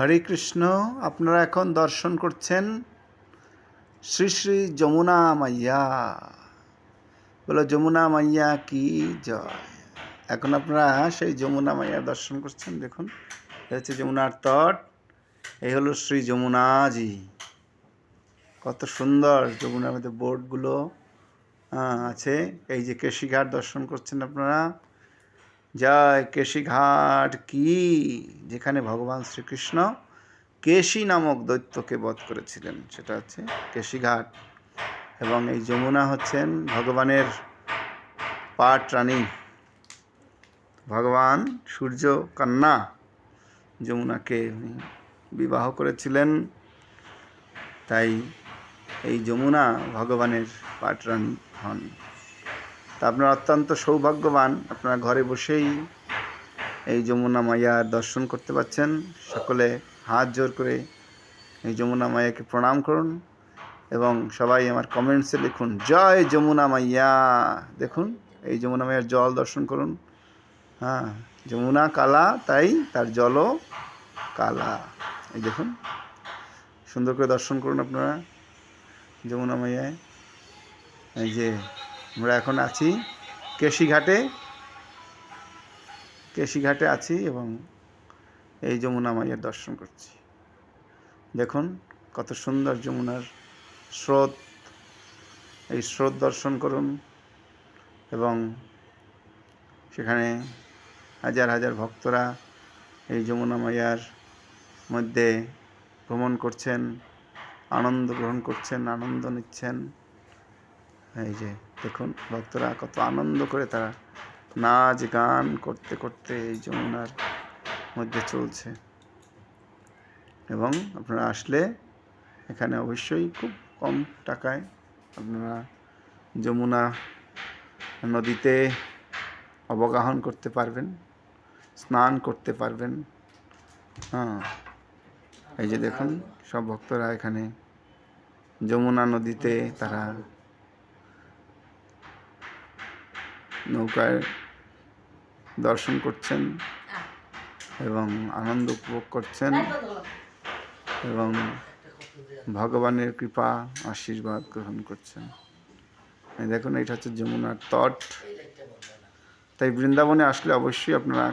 হরে কৃষ্ণ, আপনারা এখন দর্শন করছেন শ্রী শ্রী যমুনা মাইয়া। বলো, যমুনা মাইয়া কি জয়? এখন আপনারা সেই যমুনা মাইয়া দর্শন করছেন, দেখুন। এই হচ্ছে যমুনার তট, এই হলো শ্রী যমুনাজি। কত সুন্দর যমুনার মধ্যে বোর্ডগুলো আছে। এই যে কেশিঘাট দর্শন করছেন আপনারা। জয় কেশিঘাট কি? যেখানে ভগবান শ্রীকৃষ্ণ কেশী নামক দৈত্যকে বধ করেছিলেন, সেটা হচ্ছে কেশিঘাট। এবং এই যমুনা হচ্ছেন ভগবানের পাট রানী। ভগবান সূর্য কন্যা যমুনাকে বিবাহ করেছিলেন। তাই এই যমুনা ভগবানের পাটরানী হন। তা আপনারা অত্যন্ত সৌভাগ্যবান। আপনারা ঘরে বসেই এই যমুনা মাইয়ার দর্শন করতে পাচ্ছেন। সকলে হাত জোর করে এই যমুনা মাইয়াকে প্রণাম করুন এবং সবাই আমার কমেন্টসে লিখুন, জয় যমুনা মাইয়া দেখুন, এই যমুনা মাইয়ার জল দর্শন করুন। হ্যাঁ যমুনা কালা, তাই তার জলও কালা। এই দেখুন, সুন্দর করে দর্শন করুন আপনারা যমুনা মাইয়ায় এই যে আমরা এখন আছি কেশিঘাটে। কেশিঘাটে আছি এবং এই যমুনা মাইয়ার দর্শন করছি। দেখুন কত সুন্দর যমুনার স্রোত। এই স্রোত দর্শন করুন এবং সেখানে হাজার হাজার ভক্তরা এই যমুনা মাইয়ার মধ্যে ভ্রমণ করছেন, আনন্দ গ্রহণ করছেন, আনন্দ নিচ্ছেন। এই যে দেখুন, ভক্তরা কত আনন্দ করে তারা নাচ, গান করতে করতে এই যমুনার মধ্যে চলছে। এবং আপনারা আসলে এখানে অবশ্যই খুব কম টাকায় আপনারা যমুনা নদীতে অবগাহন করতে পারবেন, স্নান করতে পারবেন। হ্যাঁ এই যে দেখুন, সব ভক্তরা এখানে যমুনা নদীতে তারা নৌকায় দর্শন করছেন এবং আনন্দ উপভোগ করছেন এবং ভগবানের কৃপা, আশীর্বাদ গ্রহণ করছেন। দেখুন এটা হচ্ছে যমুনার তট। তাই বৃন্দাবনে আসলে অবশ্যই আপনারা